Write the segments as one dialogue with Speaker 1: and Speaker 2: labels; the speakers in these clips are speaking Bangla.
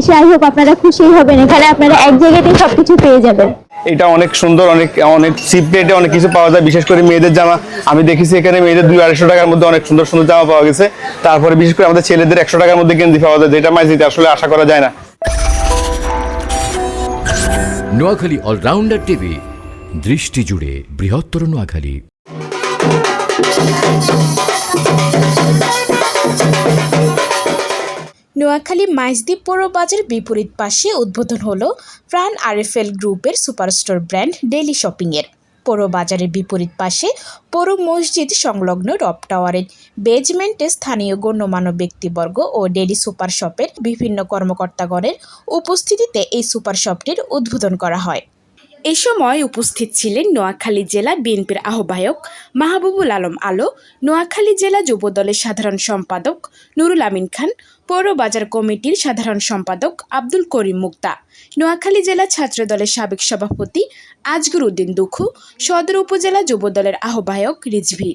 Speaker 1: এসে আই হোপ আপনারা খুশি হবেন। এখানে আপনারা এক জায়গাতেই সবকিছু পেয়ে যাবেন।
Speaker 2: এটা অনেক সুন্দর অনেক অনেক চিপ রেটে অনেক কিছু পাওয়া যায়। বিশেষ করে মেয়েদের জামা আমি দেখেছি এখানে মেয়েদের দুই আড়াইশো টাকার মধ্যে অনেক সুন্দর সুন্দর জামা পাওয়া গেছে। তারপরে বিশেষ করে আমাদের ছেলেদের একশো টাকার মধ্যে গেঞ্জি পাওয়া যায় যেটা মাইজিতে আসলে আশা করা যায় না।
Speaker 3: নোয়াখালী অলরাউন্ডার টিভি দৃষ্টি জুড়ে বৃহত্তর নোয়াখালী।
Speaker 4: নোয়াখালী মাইজদ্বীপ পৌর বাজার বিপরীত পাশে উদ্বোধন হল প্রাণ আরএফএল গ্রুপের সুপারস্টোর ব্র্যান্ড ডেলি শপিংয়ের। পৌর বাজারের বিপরীত পাশে পৌর মসজিদ সংলগ্ন রব টাওয়ারের বেজমেন্টে স্থানীয় গণ্যমান্য ব্যক্তিবর্গ ও ডেলি সুপার শপের বিভিন্ন কর্মকর্তাগণের উপস্থিতিতে এই সুপার শপটির উদ্বোধন করা হয়। এ সময় উপস্থিত ছিলেন নোয়াখালী জেলা বিএনপির আহ্বায়ক মাহবুবুল আলম আলো, নোয়াখালী জেলা যুবদলের সাধারণ সম্পাদক নুরুল আমিন খান, পৌর বাজার কমিটির সাধারণ সম্পাদক আব্দুল করিম মুক্তা, নোয়াখালী জেলা ছাত্রদলের সাবেক সভাপতি আজগর উদ্দিন দুখু, সদর উপজেলা যুবদলের আহ্বায়ক রিজভি,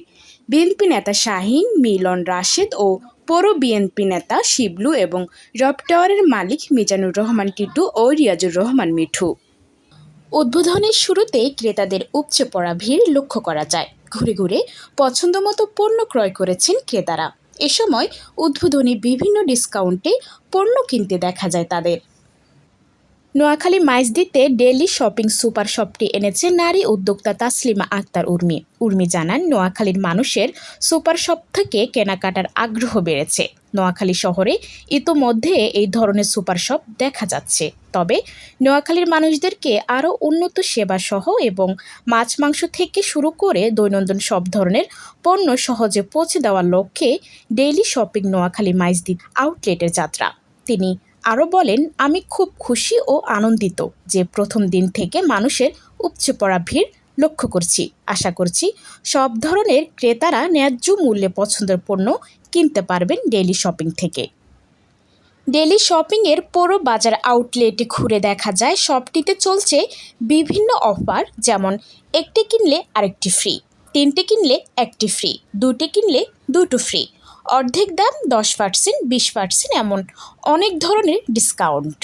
Speaker 4: বিএনপি নেতা শাহিন, মিলন রাশেদ ও পৌর বিএনপি নেতা শিবলু এবং রব টাওয়ারের মালিক মিজানুর রহমান টিটু ও রিয়াজুর রহমান মিঠু। উদ্বোধনের শুরুতে ক্রেতাদের উপচে পড়া ভিড় লক্ষ্য করা যায়। ঘুরে ঘুরে পছন্দমতো পণ্য ক্রয় করেছেন ক্রেতারা। এ সময় উদ্বোধনী বিভিন্ন ডিসকাউন্টে পণ্য কিনতে দেখা যায় তাদের। নোয়াখালী মাইজদিতে ডেলি শপিং সুপার শপটি এনেছে নারী উদ্যোক্তা তাসলিমা আক্তার উর্মি। উর্মি জানান, নোয়াখালীর মানুষের সুপার শপ থেকে কেনাকাটার আগ্রহ বেড়েছে। নোয়াখালী শহরে ইতোমধ্যে এই ধরনের সুপার শপ দেখা যাচ্ছে। তবে নোয়াখালীর মানুষদেরকে আরও উন্নত সেবা সহ এবং মাছ মাংস থেকে শুরু করে দৈনন্দিন সব ধরনের পণ্য সহজে পৌঁছে দেওয়ার লক্ষ্যে ডেইলি শপিং নোয়াখালী মাইজদ্বীপ আউটলেটের যাত্রা। তিনি আরও বলেন, আমি খুব খুশি ও আনন্দিত যে প্রথম দিন থেকে মানুষের উপচে পড়া ভিড় লক্ষ্য করছি। আশা করছি সব ধরনের ক্রেতারা ন্যায্য মূল্যে পছন্দের পণ্য কিনতে পারবেন ডেলি শপিং থেকে। ডেলি শপিংয়ের পুরো বাজার আউটলেটে ঘুরে দেখা যায়। শপটিতে চলছে বিভিন্ন অফার, যেমন একটি কিনলে আরেকটি ফ্রি, তিনটে কিনলে একটি ফ্রি, দুটি কিনলে দুটো ফ্রি, অর্ধেক দাম দশ পার্সেন্ট, বিশ পার্সেন্ট এমন অনেক ধরনের ডিসকাউন্ট।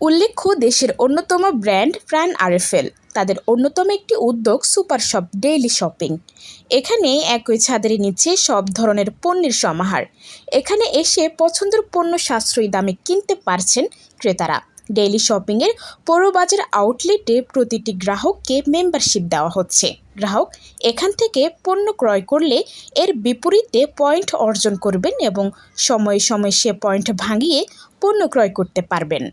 Speaker 4: উল্লেখ্য, দেশের অন্যতম ব্র্যান্ড প্রাণ আরএফএল। তাদের অন্যতম একটি উদ্যোগ সুপার শপ ডেইলি শপিং। এখানে একই ছাদের নিচে সব ধরনের পণ্যের সমাহার। এখানে এসে পছন্দের পণ্য সাশ্রয়ী দামে কিনতে পারছেন ক্রেতারা। ডেইলি শপিংয়ের পৌরবাজার আউটলেটে প্রতিটি গ্রাহককে মেম্বারশিপ দেওয়া হচ্ছে। গ্রাহক এখান থেকে পণ্য ক্রয় করলে এর বিপরীতে পয়েন্ট অর্জন করবেন এবং সময়ে সময়ে সে পয়েন্ট ভাঙিয়ে পণ্য ক্রয় করতে পারবেন।